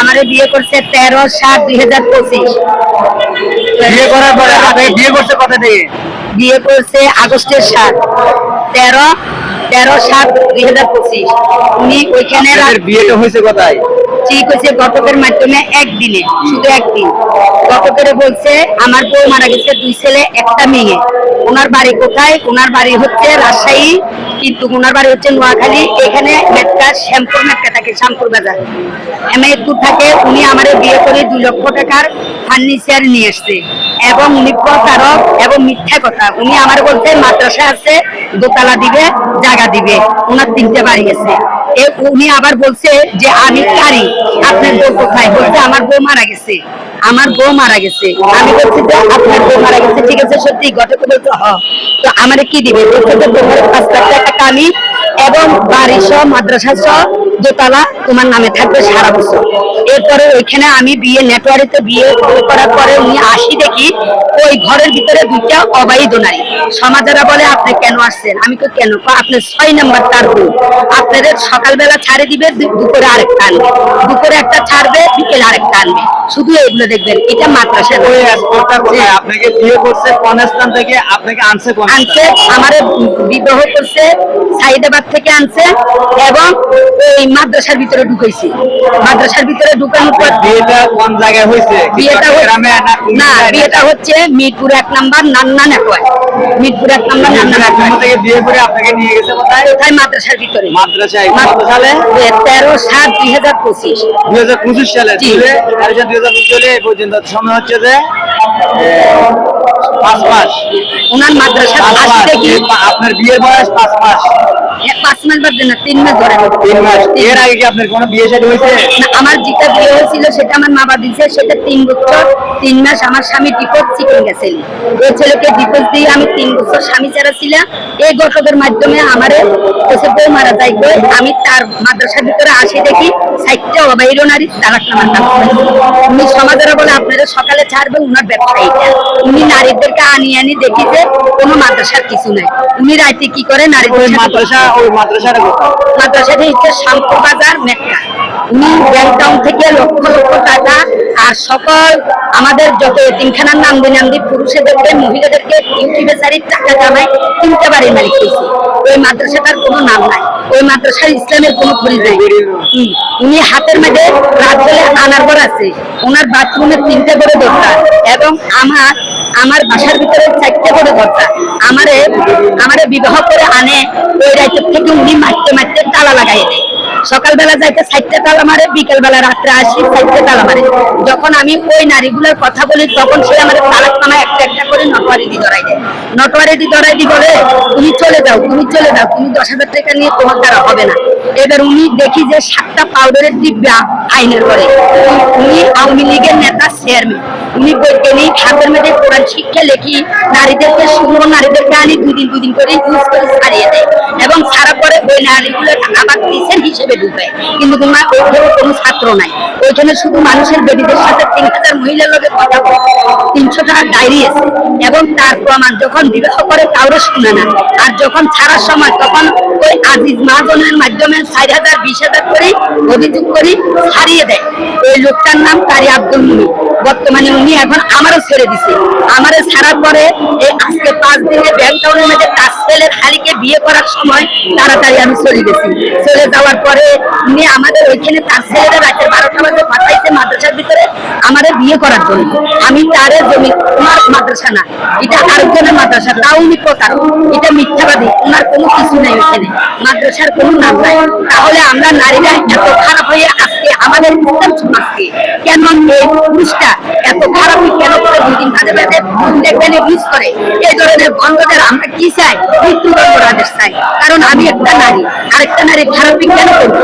আমারে বিয়ে করছে তেরো সাত দুই হাজার পঁচিশ। বিয়ে করার পরে বিয়ে করছে কথা থেকে বিয়ে করছে আগস্টের সাত। তেরো তেরো সাত দুই হাজার পঁচিশ। উনি ওইখানে বিয়েটা হয়েছে কোথায়? ঠিক হয়েছে গতকের মাধ্যমে একদিনে শুধু একদিন। গতকের বলছে আমার বউ মারা গেছে দুই ছেলে একটা মেয়ে। ওনার বাড়ি কোথায়? ওনার বাড়ি হচ্ছে রাজশাহী কিন্তু ওনার বাড়ি হচ্ছে নোয়াখালী। এখানে মেটকা শ্যামপুর মেটকা থাকে শ্যামপুর বাজার। এমএদপুর থাকে উনি আমার বিয়ে করে দুই লক্ষ টাকার ফার্নিচার নিয়ে এসছে এবং উনি এবং মিথ্যা কথা। উনি আমার বলতে মাদ্রাসা আছে, দোতলা দিবে, জায়গা দিবে। ওনার তিনটে বাড়ি আছে। উনি আবার বলছে যে, আমি কারি আপনার বউ কোথায়? বলছে, আমার বউ মারা গেছে। আমার বউ মারা গেছে। আমি বলছি যে আপনার বউ মারা গেছে, ঠিক আছে, সত্যি ঘটক বলছে, হ। তো আমারে কি দিবে? বলছে যে তোমার পাঁচ লাখ টাকা কামি এবং বাড়ি সহ মাদ্রাসা সহ দোতলা তোমার নামে থাকবে সারা বছর। এরপরে ওইখানে আমি বিয়ে নেটওয়ার্কে বিয়ে করার পরে উনি আসি দেখি ওই ঘরের ভিতরে দুইটা অবাহিত নারী। সমাজেরা বলে, আপনি কেন আসছেন? আমি তো কেন? আপনার ছয় নাম্বার তার আপনাদের সকালবেলা ছাড়ে দিবে দুপুরে আরেকটা আনবে দুপুরে একটা ছাড়বে বিকেলে আরেকটা আনবে। শুধু এগুলো দেখবেন এটা মাদ্রাসা ওই এক্সপোর্টার কোথায় আপনাকে বিয়ে করছে কোন স্থান থেকে আপনাকে আনছে কোন আনছে আমার বিবাহ করছে সাইদাবাদ থেকে আনছে এবং এই মাদ্রাসার ভিতরে ঢুকাইছি। মাদ্রাসার ভিতরে ঢুকানোর পর বিয়েটা কোন জায়গায় হয়েছে? বিয়েটা না? বিয়েটা হচ্ছে মিরপুর এক নাম্বার নান্না নেটওয়ার্ক মিরপুর এক নাম্বার নান্না আপনার নেটওয়ার্ক থেকে বিয়ে করে আপনাকে নিয়ে গেছে কোথায়? কোথায়? মাদ্রাসার ভিতরে। মাদ্রাসায়। কত সালে? তেরো সাত দুই হাজার পঁচিশ। দুই হাজার পঁচিশ সালে। দুই দুই হাজার পর্যন্ত সময় হচ্ছে যে পাঁচ মাস। ওনার মাদ্রাসা আপনার বিয়ের বয়স পাঁচ মাস। পাঁচ মাস বাদ না তিন মাস ধরে। তিন মাস। এর আগে কি আপনার কোনো বিয়ে শাদী হয়েছে? না, আমার যেটা বিয়ে হয়েছিল সেটা আমার মা বাবা দিয়েছে সেটা তিন বছর তিন মাস আমার স্বামী ডিপোজ চিকেন গেছিল। ওই ছেলেকে ডিপোজ দিয়ে আমি তিন বছর স্বামী ছাড়া ছিলাম। এই গঠকের মাধ্যমে আমার বউ মারা যায় আমি তার মাদ্রাসার ভিতরে আসি দেখি সাইটটা নারী তালাক নামার করেছে। উনি সমাজেরা বলে আপনারা সকালে ছাড়বে উনার ব্যবসা এইটা। উনি নারীদেরকে আনি আনি দেখি যে কোনো মাদ্রাসার কিছু নাই। উনি রাইতে কি করে নারীদের মাদ্রাসা থেকে লক্ষ লক্ষ টাকা আর সকল আমাদের যত পুরুষদেরকে, মহিলাদেরকে টাকা ওই মাদ্রাসাটার কোনো নাম নাই। ওই মাদ্রাসার ইসলামের কোনো নাই। উনি হাতের মধ্যে রাত আনার পর আছে। ওনার বাথরুমে তিনটে করে দরকার। এবং আমার আমার বাসার ভিতরে চারটে করে দরকার আমারে আমারে বিবাহ করে আনে, ওই রাইতে থেকে উনি মারতে মারতে তালা লাগাই দেয়। সকালবেলা যাইতে সাইডটা তালা মারে, বিকেলবেলা রাত্রে আসি সাইডটা তালা মারে। যখন আমি ওই নারীগুলোর কথা বলি, তখন সে আমার একটা করে নটওয়ারি দি ধরাই দেয়। নটওয়ারি দি ধরাই দি বলে তুমি চলে যাও, তুমি চলে যাও, তুমি দশ হাজার টাকা নিয়ে তোমার দ্বারা হবে না। এবার উনি দেখি যে সাতটা পাউডারের দিব্যা আইনের করে উনি আওয়ামী লীগের নেতা চেয়ারম্যান উনি বৈজ্ঞানিক হাতের মেয়েদের কোরআন শিক্ষা লেখি, নারীদেরকে শুকনো নারীদেরকে আনি দুদিন দুদিন করে ইউজ করে ছাড়িয়ে দেয়। এবং ছাড়া পরে ওই নারীগুলো আবার টিচার হিসেবে ঢুকায় কিন্তু তোমার ওইখানে কোনো ছাত্র নাই। ওইখানে শুধু মানুষের বেবিদের সাথে তিন হাজার মহিলার লোকের কথা তিনশো টাকা ডায়েরি আছে। এবং তার প্রমাণ যখন বিবাহ করে কাউরে শুনে না। আর যখন ছাড়ার সময় তখন ওই আজিজ মহাজনের মাধ্যমে চার হাজার, বিশ হাজার করে অভিযোগ করে ছাড়িয়ে দেয়। ওই লোকটার নাম তারি আব্দুল মুনি বর্তমানে উনি এখন আমারও ছেড়ে দিছে। আমারও ছাড়ার পরে এই আজকে পাঁচ দিনে ব্যাংক টাউনের মধ্যে তার ছেলের হালিকে বিয়ে করার সময় তাড়াতাড়ি আমি চলে গেছি। চলে যাওয়ার পরে উনি আমাদের ওইখানে তার ছেলেরা রাতের বারোটা বাজে পাঠাইছে মাদ্রাসার ভিতরে আমাদের বিয়ে করার জন্য। আমি তারে জমি তোমার মাদ্রাসা না, এটা আর আরেকজনের মাদ্রাসা, তাও উনি প্রতারক। এটা মিথ্যাবাদী ওনার কোনো কিছু নেই ওইখানে। মাদ্রাসার কোনো নাম নাই। তাহলে আমরা নারীরা এত খারাপ হয়ে আজকে আমাদের ইসলাম সমাজকে কেন এই পুরুষটা এত খারাপ কেন করে দুদিন কাজে বেঁধে দেখবেন ইউজ করে। এই ধরনের বন্ধদের আমরা কি চাই? মৃত্যুদণ্ড চাই। কারণ আমি একটা নারী, আরেকটা নারী খারাপ কেন করব?